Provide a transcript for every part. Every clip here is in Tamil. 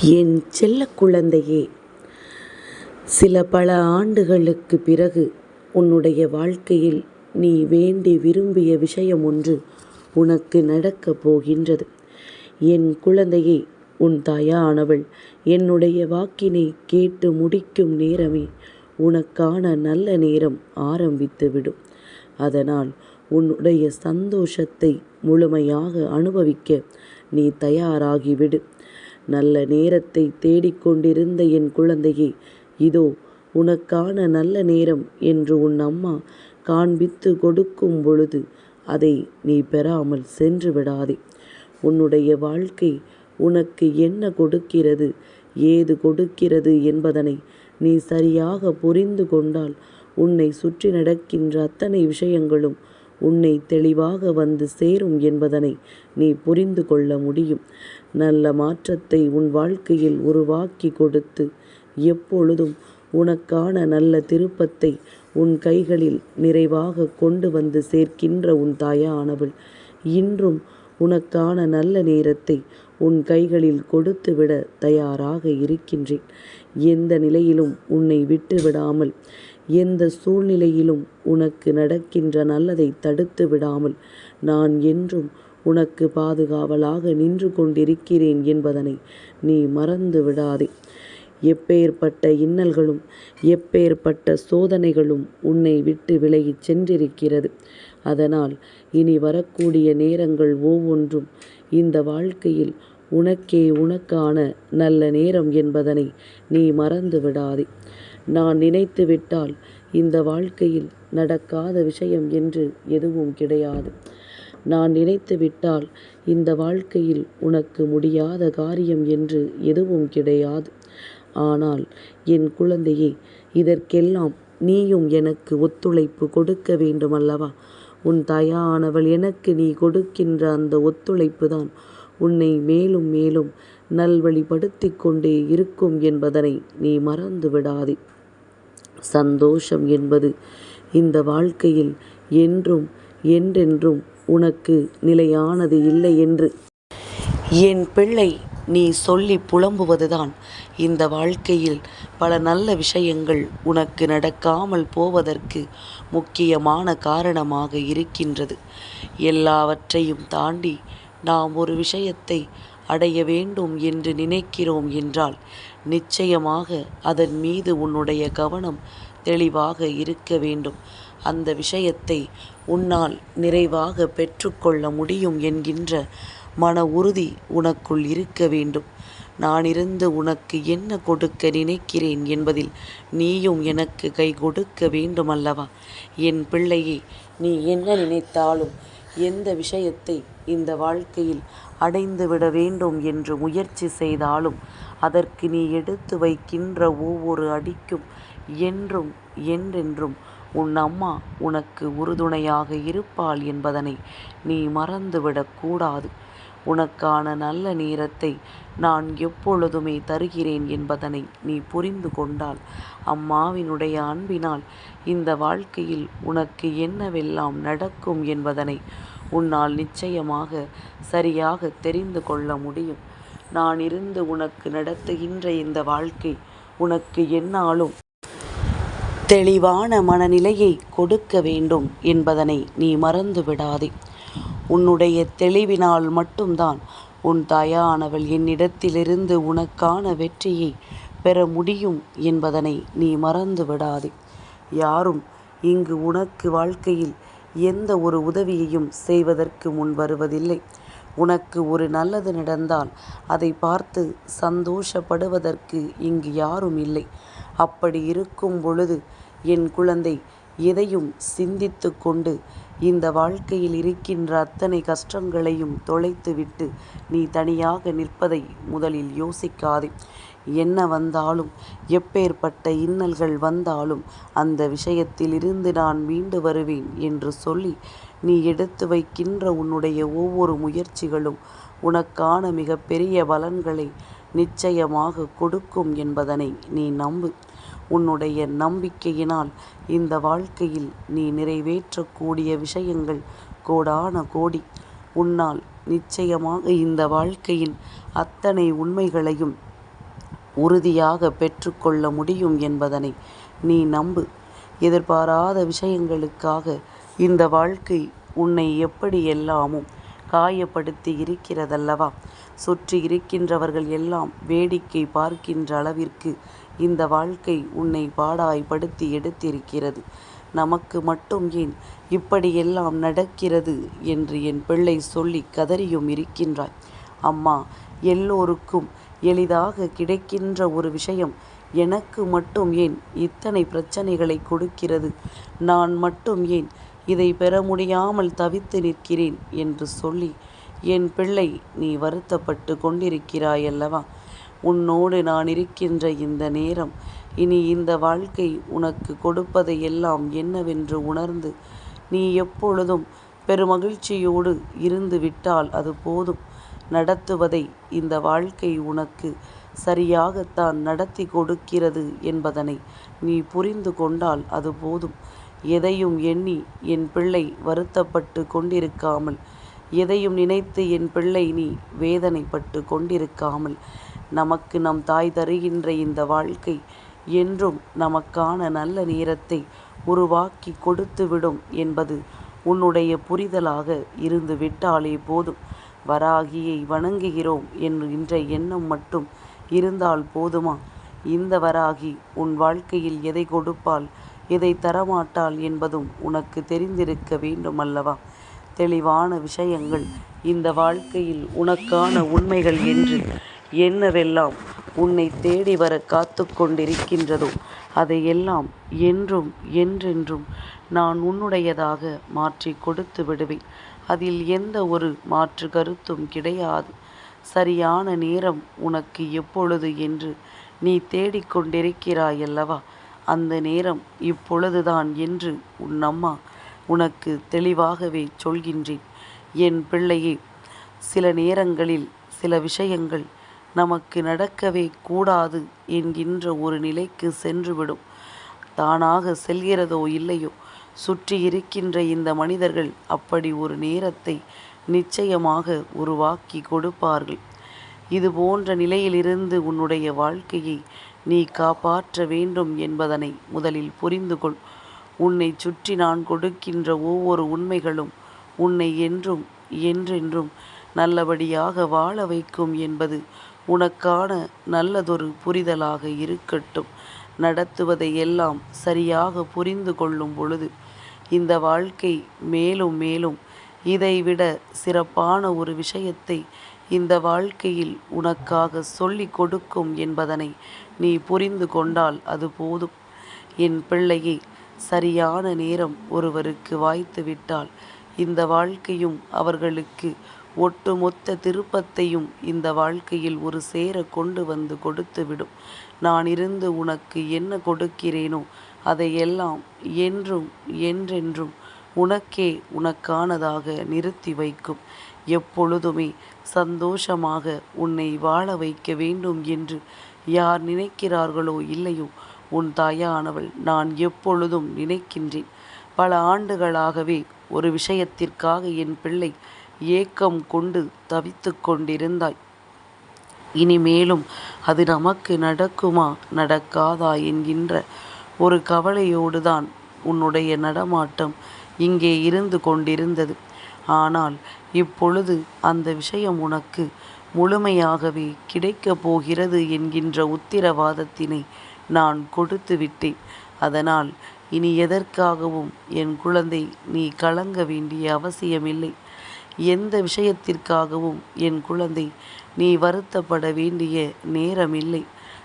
என் செல்ல குழந்தையே சில பல ஆண்டுகளுக்குப் பிறகு உன்னுடைய வாழ்க்கையில் நீ வேண்டி விரும்பிய விஷயம் ஒன்று உனக்கு நடக்கப் போகின்றது. என் குழந்தையே உன் தாயானவள் என்னுடைய வாக்கினை கேட்டு முடிக்கும் நேரமே உனக்கான நல்ல நேரம் ஆரம்பித்துவிடும். அதனால் உன்னுடைய சந்தோஷத்தை முழுமையாக அனுபவிக்க நீ தயாராகிவிடு. நல்ல நேரத்தை தேடிக்கொண்டிருந்த என் குழந்தையே இதோ உனக்கான நல்ல நேரம் என்று உன் அம்மா காண்பித்து கொடுக்கும் பொழுது அதை நீ பெறாமல் சென்று விடாதே. உன்னுடைய வாழ்க்கை உனக்கு என்ன கொடுக்கிறது ஏது கொடுக்கிறது என்பதனை நீ சரியாக புரிந்து கொண்டால் உன்னை சுற்றி நடக்கின்ற அத்தனை விஷயங்களும் உன்னை தெளிவாக வந்து சேரும் என்பதனை நீ புரிந்து கொள்ள முடியும். நல்ல மாற்றத்தை உன் வாழ்க்கையில் உருவாக்கி கொடுத்து எப்பொழுதும் உனக்கான நல்ல திருப்பத்தை உன் கைகளில் நிறைவாக கொண்டு வந்து சேர்க்கின்ற உன் தாயானவள் இன்றும் உனக்கான நல்ல நேரத்தை உன் கைகளில் கொடுத்துவிட தயாராக இருக்கின்றேன். எந்த நிலையிலும் உன்னை விட்டுவிடாமல் எந்த சூழ்நிலையிலும் உனக்கு நடக்கின்ற நல்லதை தடுத்து விடாமல் நான் என்றும் உனக்கு பாதுகாவலாக நின்று கொண்டிருக்கிறேன் என்பதனை நீ மறந்து விடாதே. எப்பேர்ப்பட்ட இன்னல்களும் எப்பேர்ப்பட்ட சோதனைகளும் உன்னை விட்டு விலகிச் சென்றிருக்கிறது. அதனால் இனி வரக்கூடிய நேரங்கள் ஒவ்வொன்றும் இந்த வாழ்க்கையில் உனக்கே உனக்கான நல்ல நேரம் என்பதனை நீ மறந்து விடாதே. நான் நினைத்து விட்டால் இந்த வாழ்க்கையில் நடக்காத விஷயம் என்று எதுவும் கிடையாது. நான் நினைத்து விட்டால் இந்த வாழ்க்கையில் உனக்கு முடியாத காரியம் என்று எதுவும் கிடையாது. ஆனால் என் குழந்தையே இதற்கெல்லாம் நீயும் எனக்கு ஒத்துழைப்பு கொடுக்க வேண்டுமல்லவா? உன் தாயானவள் எனக்கு நீ கொடுக்கின்ற அந்த ஒத்துழைப்பு தான் உன்னை மேலும் மேலும் நல்வழிப்படுத்திக் கொண்டே இருக்கும் என்பதனை நீ மறந்து விடாதே. சந்தோஷம் என்பது. இந்த வாழ்க்கையில் என்றும் என்றென்றும் உனக்கு நிலையானது இல்லை என்று. என் பிள்ளை நீ சொல்லி புலம்புவதுதான். இந்த வாழ்க்கையில் பல நல்ல விஷயங்கள் உனக்கு நடக்காமல் போவதற்கு முக்கியமான காரணமாக இருக்கின்றது. எல்லாவற்றையும் தாண்டி நாம் ஒரு விஷயத்தை அடைய வேண்டும் என்று நினைக்கிறோம் என்றால் நிச்சயமாக அதன் மீது உன்னுடைய கவனம் தெளிவாக இருக்க வேண்டும். அந்த விஷயத்தை உன்னால் நிறைவாக பெற்றுக்கொள்ள முடியும் என்கின்ற மன உறுதி உனக்குள் இருக்க வேண்டும். நானிருந்து உனக்கு என்ன கொடுக்க நினைக்கிறேன் என்பதில் நீயும் எனக்கு கை கொடுக்க வேண்டுமல்லவா? என் பிள்ளையே நீ என்ன நினைத்தாலும் எந்த விஷயத்தை இந்த வாழ்க்கையில் அடைந்துவிட வேண்டும் என்று முயற்சி செய்தாலும் அதற்கு நீ எடுத்து வைக்கின்ற ஒவ்வொரு அடிக்கும் என்றும் என்றென்றும் உன் அம்மா உனக்கு உறுதுணையாக இருப்பாள் என்பதனை நீ மறந்துவிடக்கூடாது உனக்கான நல்ல நேரத்தை நான் எப்பொழுதுமே தருகிறேன் என்பதனை நீ புரிந்து கொண்டால் அம்மாவினுடைய அன்பினால் இந்த வாழ்க்கையில் உனக்கு என்னவெல்லாம் நடக்கும் என்பதனை உன்னால் நிச்சயமாக சரியாகத் தெரிந்து கொள்ள முடியும். நான் இருந்து உனக்கு நடத்துகின்ற இந்த வாழ்க்கை உனக்கு என்னாலும் தெளிவான மனநிலையை கொடுக்க வேண்டும் என்பதனை நீ மறந்து விடாதே. உன்னுடைய தெளிவினால் மட்டும்தான் உன் தாயானவள் என்னிடத்திலிருந்து உனக்கான வெற்றியை பெற முடியும் என்பதனை நீ மறந்து விடாதே. யாரும் இங்கு உனக்கு வாழ்க்கையில் எந்த ஒரு உதவியையும் செய்வதற்கு முன் வருவதில்லை. உனக்கு ஒரு நல்லது நடந்தால் அதை பார்த்து சந்தோஷப்படுவதற்கு இங்கு யாரும் இல்லை. அப்படி இருக்கும் பொழுது என் குழந்தை எதையும் சிந்தித்து கொண்டு இந்த வாழ்க்கையில் இருக்கின்ற அத்தனை கஷ்டங்களையும் தொலைத்துவிட்டு நீ தனியாக நிற்பதை முதலில் யோசிக்காதே. என்ன வந்தாலும் எப்பேர்ப்பட்ட இன்னல்கள் வந்தாலும் அந்த விஷயத்திலிருந்து நான் மீண்டு வருவேன் என்று சொல்லி நீ எடுத்து வைக்கின்ற உன்னுடைய ஒவ்வொரு முயற்சிகளும் உனக்கான மிகப்பெரிய பலன்களை நிச்சயமாக கொடுக்கும் என்பதனை நீ நம்பு. உன்னுடைய நம்பிக்கையினால் இந்த வாழ்க்கையில் நீ நிறைவேற்றக்கூடிய விஷயங்கள் கோடான கோடி. உன்னால் நிச்சயமாக இந்த வாழ்க்கையின் அத்தனை உண்மைகளையும் உறுதியாக பெற்றுக்கொள்ள முடியும் என்பதனை நீ நம்பு எதிர்பாராத விஷயங்களுக்காக இந்த வாழ்க்கை உன்னை எப்படியெல்லாமும் காயப்படுத்தி இருக்கிறதல்லவா? சுற்றி இருக்கின்றவர்கள் எல்லாம் வேடிக்கை பார்க்கின்ற அளவிற்கு இந்த வாழ்க்கை உன்னை பாடாய்படுத்தி எடுத்திருக்கிறது. நமக்கு மட்டும் ஏன் இப்படியெல்லாம் நடக்கிறது என்று என் பிள்ளை சொல்லி கதறியும் இருக்கின்றாய். அம்மா எல்லோருக்கும் எளிதாக கிடைக்கின்ற ஒரு விஷயம் எனக்கு மட்டும் ஏன் இத்தனை பிரச்சனைகளை கொடுக்கிறது? நான் மட்டும் ஏன் இதை பெற முடியாமல் தவித்து நிற்கிறேன் என்று சொல்லி என் பிள்ளை நீ வருத்தப்பட்டு கொண்டிருக்கிறாயல்லவா? உன்னோடு நான் இருக்கின்ற இந்த நேரம் இனி இந்த வாழ்க்கை உனக்கு கொடுப்பதையெல்லாம் என்னவென்று உணர்ந்து நீ எப்பொழுதும் பெருமகிழ்ச்சியோடு இருந்து விட்டால் அது போதும். நடத்துவதை இந்த வாழ்க்கை உனக்கு சரியாகத்தான் நடத்தி கொடுக்கிறது என்பதனை நீ புரிந்து கொண்டால் அது போதும். எதையும் எண்ணி என் பிள்ளை வருத்தப்பட்டு கொண்டிருக்காமல் எதையும் நினைத்து என் பிள்ளை நீ வேதனைப்பட்டு கொண்டிருக்காமல் நமக்கு நம் தாய் தருகின்ற இந்த வாழ்க்கை என்றும் நமக்கான நல்ல நேரத்தை உருவாக்கி கொடுத்துவிடும் என்பது உன்னுடைய புரிதலாக இருந்து விட்டாலே போதும். வராகியை வணங்குகிறோம் என்கின்ற எண்ணம் மட்டும் இருந்தால் போதுமா? இந்த வராகி உன் வாழ்க்கையில் எதை கொடுப்பால் இதை தரமாட்டாள் என்பதும் உனக்கு தெரிந்திருக்க வேண்டும் அல்லவா தெளிவான விஷயங்கள் இந்த வாழ்க்கையில் உனக்கான உண்மைகள் என்று என்னவெல்லாம் உன்னை தேடி வர காத்து கொண்டிருக்கின்றதோ? அதையெல்லாம் என்றும் என்றென்றும் நான் உன்னுடையதாக மாற்றி கொடுத்து விடுவேன். அதில் எந்த ஒரு மாற்று கருத்தும் கிடையாது. சரியான நேரம் உனக்கு எப்பொழுது என்று நீ தேடிக்கொண்டிருக்கிறாயல்லவா அந்த நேரம் இப்பொழுதுதான் என்று உன் அம்மா உனக்கு தெளிவாகவே சொல்கின்றேன். என் பிள்ளையே சில நேரங்களில் சில விஷயங்கள் நமக்கு நடக்கவே கூடாது என்கின்ற ஒரு நிலைக்கு சென்றுவிடும். தானாக செல்கிறதோ இல்லையோ சுற்றி இருக்கின்ற இந்த மனிதர்கள் அப்படி ஒரு நேரத்தை நிச்சயமாக உருவாக்கி கொடுப்பார்கள். இது போன்ற நிலையிலிருந்து உன்னுடைய வாழ்க்கையை நீ காப்பாற்ற வேண்டும் என்பதனை முதலில் புரிந்து கொள் உன்னை சுற்றி நான் கொடுக்கின்ற ஒவ்வொரு உண்மைகளும் உன்னை என்றும் என்றென்றும் நல்லபடியாக வாழ வைக்கும் என்பது உனக்கான நல்லதொரு புரிதலாக இருக்கட்டும். நடத்துவதை எல்லாம் சரியாக புரிந்து கொள்ளும் பொழுது இந்த வாழ்க்கை மேலும் மேலும் இதைவிட சிறப்பான ஒரு விஷயத்தை இந்த வாழ்க்கையில் உனக்காக சொல்லி கொடுக்கும் என்பதனை நீ புரிந்து கொண்டால் அது போதும். என் பிள்ளையை சரியான நேரம் ஒருவருக்கு வாய்த்து விட்டால் இந்த வாழ்க்கையும் அவர்களுக்கு ஒட்டுமொத்த திருப்பத்தையும் இந்த வாழ்க்கையில் ஒரு சேர கொண்டு வந்து கொடுத்துவிடும் நான் இருந்து உனக்கு என்ன கொடுக்கிறேனோ அதையெல்லாம் என்றும் என்றென்றும் உனக்கே உனக்கானதாக நிறுத்தி வைக்கும். எப்பொழுதுமே சந்தோஷமாக உன்னை வாழ வைக்க வேண்டும் என்று யார் நினைக்கிறார்களோ இல்லையோ உன் தாயானவள் நான் எப்பொழுதும் நினைக்கின்றேன். பல ஆண்டுகளாகவே ஒரு விஷயத்திற்காக என் பிள்ளை ஏக்கம் கொண்டு தவித்து கொண்டிருந்தாய். இனிமேலும் அது நமக்கு நடக்குமா நடக்காதா என்கின்ற ஒரு கவலையோடு தான் உன்னுடைய நடமாட்டம் இங்கே இருந்து கொண்டிருந்தது. ஆனால் இப்பொழுது அந்த விஷயம் உனக்கு முழுமையாகவே கிடைக்கப் போகிறது என்கின்ற உத்திரவாதத்தினை நான் கொடுத்து விட்டேன். அதனால் இனி எதற்காகவும் என் குழந்தை நீ கலங்க வேண்டிய அவசியமில்லை. எந்த விஷயத்திற்காகவும் என் குழந்தை நீ வருத்தப்பட வேண்டிய நேரமில்லை.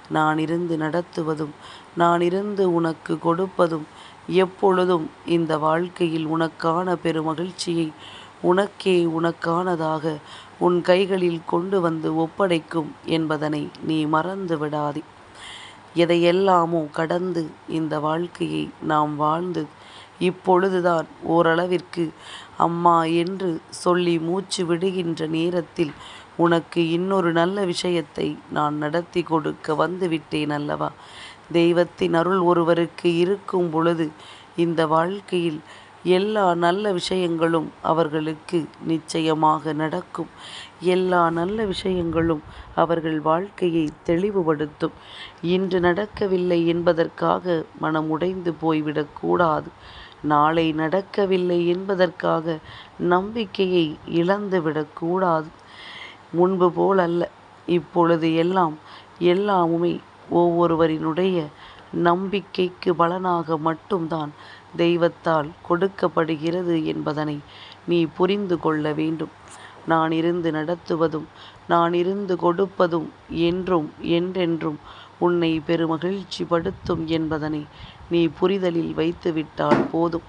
நான் இருந்து நடத்துவதும் நான் இருந்து உனக்கு கொடுப்பதும் எப்பொழுதும் இந்த வாழ்க்கையில் உனக்கான பெருமகிழ்ச்சியை உனக்கே உனக்கானதாக உன் கைகளில் கொண்டு வந்து ஒப்படைக்கும் என்பதனை நீ மறந்து விடாதே. எதையெல்லாமோ கடந்து இந்த வாழ்க்கையை நாம் வாழ்ந்து இப்பொழுதுதான் ஓரளவிற்கு அம்மா என்று சொல்லி மூச்சு விடுகின்ற நேரத்தில் உனக்கு இன்னொரு நல்ல விஷயத்தை நான் நடத்தி கொடுக்க வந்துவிட்டேன் அல்லவா? தெய்வத்தின் அருள் ஒருவருக்கு இருக்கும் பொழுது இந்த வாழ்க்கையில் எல்லா நல்ல விஷயங்களும் அவர்களுக்கு நிச்சயமாக நடக்கும் எல்லா நல்ல விஷயங்களும் அவர்கள் வாழ்க்கையை தெளிவுபடுத்தும். இன்று நடக்கவில்லை என்பதற்காக மனம் உடைந்து போய்விடக்கூடாது நாளை நடக்கவில்லை என்பதற்காக நம்பிக்கையை இழந்துவிடக்கூடாது முன்பு போலல்ல. இப்பொழுது எல்லாம் எல்லாமுமே ஒவ்வொருவரினுடைய நம்பிக்கைக்கு பலனாக மட்டும்தான் தெய்வத்தால் கொடுக்கப்படுகிறது என்பதனை நீ புரிந்து கொள்ள வேண்டும். நான் இருந்து நடத்துவதும் நான் இருந்து கொடுப்பதும் என்றும் என்றென்றும் உன்னை பெருமகிழ்ச்சிப்படுத்தும் என்பதனை நீ புரிதலில் வைத்துவிட்டால் போதும்.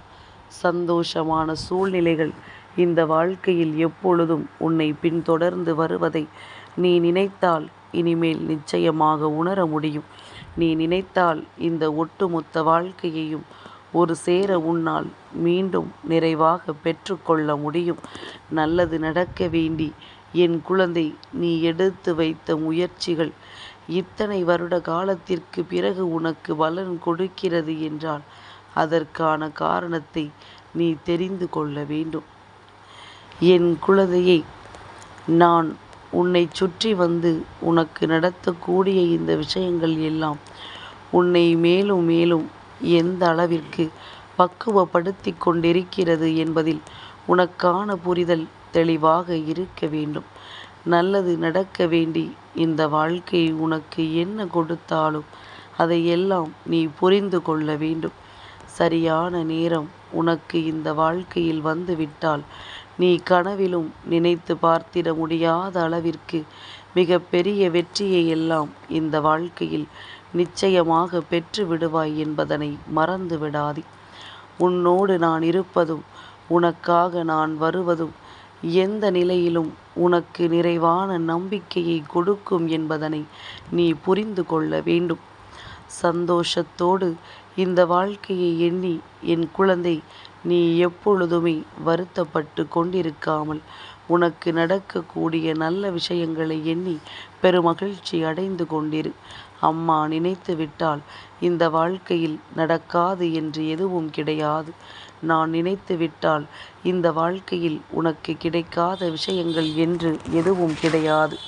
சந்தோஷமான சூழ்நிலைகள் இந்த வாழ்க்கையில் எப்பொழுதும் உன்னை பின்தொடர்ந்து வருவதை நீ நினைத்தால் இனிமேல் நிச்சயமாக உணர முடியும். நீ நினைத்தால் இந்த ஒட்டுமொத்த வாழ்க்கையையும் ஒரு சேர உன்னால் மீண்டும் நிறைவாக பெற்றுக்கொள்ள முடியும். நல்லது நடக்க வேண்டி என் குழந்தை நீ எடுத்து வைத்த முயற்சிகள் இத்தனை வருட காலத்திற்கு பிறகு உனக்கு பலன் கொடுக்கிறது என்றால் அதற்கான காரணத்தை நீ தெரிந்து கொள்ள வேண்டும். என் குழந்தையை நான் உன்னை சுற்றி வந்து உனக்கு நடத்தக்கூடிய இந்த விஷயங்கள் எல்லாம் உன்னை மேலும் மேலும் எந்த அளவிற்கு பக்குவப்படுத்தி கொண்டிருக்கிறது என்பதில் உனக்கான புரிதல் தெளிவாக இருக்க வேண்டும். நல்லது நடக்க வேண்டி இந்த வாழ்க்கை உனக்கு என்ன கொடுத்தாலும் அதையெல்லாம் நீ புரிந்து கொள்ள வேண்டும். சரியான நேரம் உனக்கு இந்த வாழ்க்கையில் வந்துவிட்டால் நீ கனவிலும் நினைத்து பார்த்திட முடியாத அளவிற்கு மிக பெரிய வெற்றியை எல்லாம் இந்த வாழ்க்கையில் நிச்சயமாக பெற்று விடுவாய் என்பதனை மறந்து விடாதே. உன்னோடு நான் இருப்பதும் உனக்காக நான் வருவதும் எந்த நிலையிலும் உனக்கு நிறைவான நம்பிக்கையை கொடுக்கும் என்பதனை நீ புரிந்து கொள்ள வேண்டும். சந்தோஷத்தோடு இந்த வாழ்க்கையை எண்ணி என் குழந்தை நீ எப்பொழுதுமே வருத்தப்பட்டு கொண்டிருக்காமல் உனக்கு நடக்கக்கூடிய நல்ல விஷயங்களை எண்ணி பெருமகிழ்ச்சி அடைந்து கொண்டிரு. அம்மா நினைத்து விட்டால் இந்த வாழ்க்கையில் நடக்காது என்று எதுவும் கிடையாது. நான் நினைத்து விட்டால் இந்த வாழ்க்கையில் உனக்கு கிடைக்காத விஷயங்கள் என்று எதுவும் கிடையாது.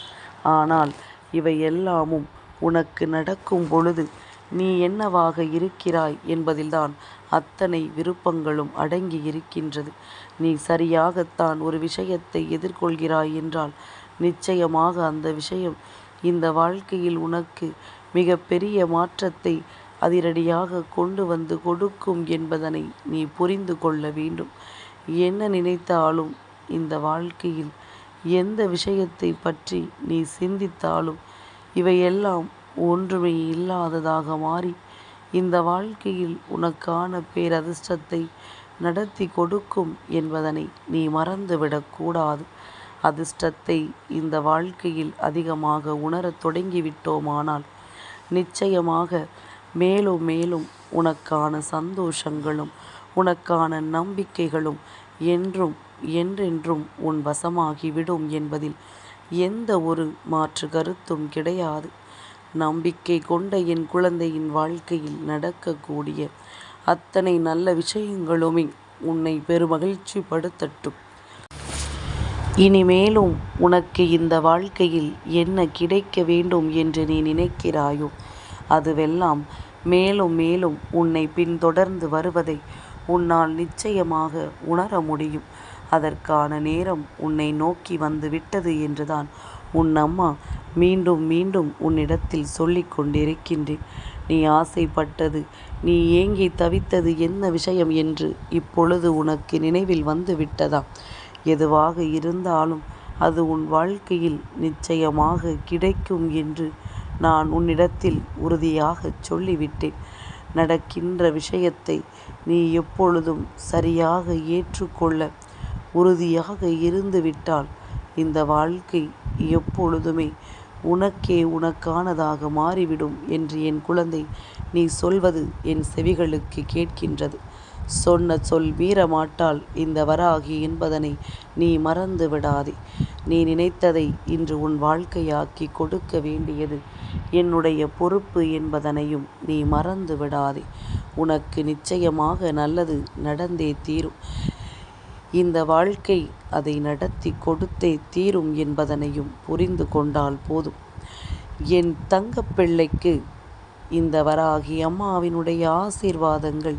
ஆனால் இவை எல்லாமும் உனக்கு நடக்கும் பொழுது நீ என்னவாக இருக்கிறாய் என்பதில்தான் அத்தனை விருப்பங்களும் அடங்கி இருக்கின்றது. நீ சரியாகத்தான் ஒரு விஷயத்தை எதிர்கொள்கிறாய் என்றால் நிச்சயமாக அந்த விஷயம் இந்த வாழ்க்கையில் உனக்கு மிக பெரிய மாற்றத்தை அதிரடியாக கொண்டு வந்து கொடுக்கும் என்பதனை நீ புரிந்து கொள்ள வேண்டும். என்ன நினைத்தாலும் இந்த வாழ்க்கையில் எந்த விஷயத்தை பற்றி நீ சிந்தித்தாலும் இவையெல்லாம் ஒன்றுமே இல்லாததாக மாறி இந்த வாழ்க்கையில் உனக்கான பேரதிர்ஷ்டத்தை நடத்தி கொடுக்கும் என்பதனை நீ மறந்துவிடக்கூடாது அதிர்ஷ்டத்தை இந்த வாழ்க்கையில் அதிகமாக உணரத் தொடங்கிவிட்டோமானால் நிச்சயமாக மேலும் மேலும் உனக்கான சந்தோஷங்களும் உனக்கான நம்பிக்கைகளும் என்றும் என்றென்றும் உன் வசமாகிவிடும் என்பதில் எந்த ஒரு மாற்று கருத்தும் கிடையாது. நம்பிக்கை கொண்ட என் குழந்தையின் வாழ்க்கையில் நடக்கக்கூடிய அத்தனை நல்ல விஷயங்களுமே உன்னை பெருமகிழ்ச்சிப்படுத்தட்டும். இனிமேலும் உனக்கு இந்த வாழ்க்கையில் என்ன கிடைக்க வேண்டும் என்று நீ நினைக்கிறாயோ அதுவெல்லாம் மேலும் மேலும் உன்னை பின்தொடர்ந்து வருவதை உன்னால் நிச்சயமாக உணர முடியும். அதற்கான நேரம் உன்னை நோக்கி வந்து விட்டது என்றுதான் உன் அம்மா மீண்டும் மீண்டும் உன்னிடத்தில் சொல்லி கொண்டிருக்கின்றேன். நீ ஆசைப்பட்டது நீ ஏங்கி தவித்தது என்ன விஷயம் என்று இப்பொழுது உனக்கு நினைவில் வந்து விட்டதா? எதுவாக இருந்தாலும் அது உன் வாழ்க்கையில் நிச்சயமாக கிடைக்கும் என்று நான் உன்னிடத்தில் உறுதியாகச் சொல்லிவிட்டேன். நடக்கின்ற விஷயத்தை நீ எப்பொழுதும் சரியாக ஏற்றுக்கொள்ள உறுதியாக இருந்துவிட்டால் இந்த வாழ்க்கை எப்பொழுதுமே உனக்கே உனக்கானதாக மாறிவிடும் என்று என் குழந்தை நீ சொல்வது என் செவிகளுக்கு கேட்கின்றது. சொன்ன சொல் மீறமாட்டாள் இந்த வராகி என்பதனை நீ மறந்து விடாதே. நீ நினைத்ததை இன்று உன் வாழ்க்கையாக்கி கொடுக்க வேண்டியது என்னுடைய பொறுப்பு என்பதனையும் நீ மறந்து விடாதே. உனக்கு நிச்சயமாக நல்லது நடந்தே தீரும். இந்த வாழ்க்கை அதை நடத்தி கொடுத்தே தீரும் என்பதனையும் புரிந்து கொண்டால் போதும் என் தங்கப்பிள்ளைக்கு இந்த வராகி அம்மாவினுடைய ஆசீர்வாதங்கள்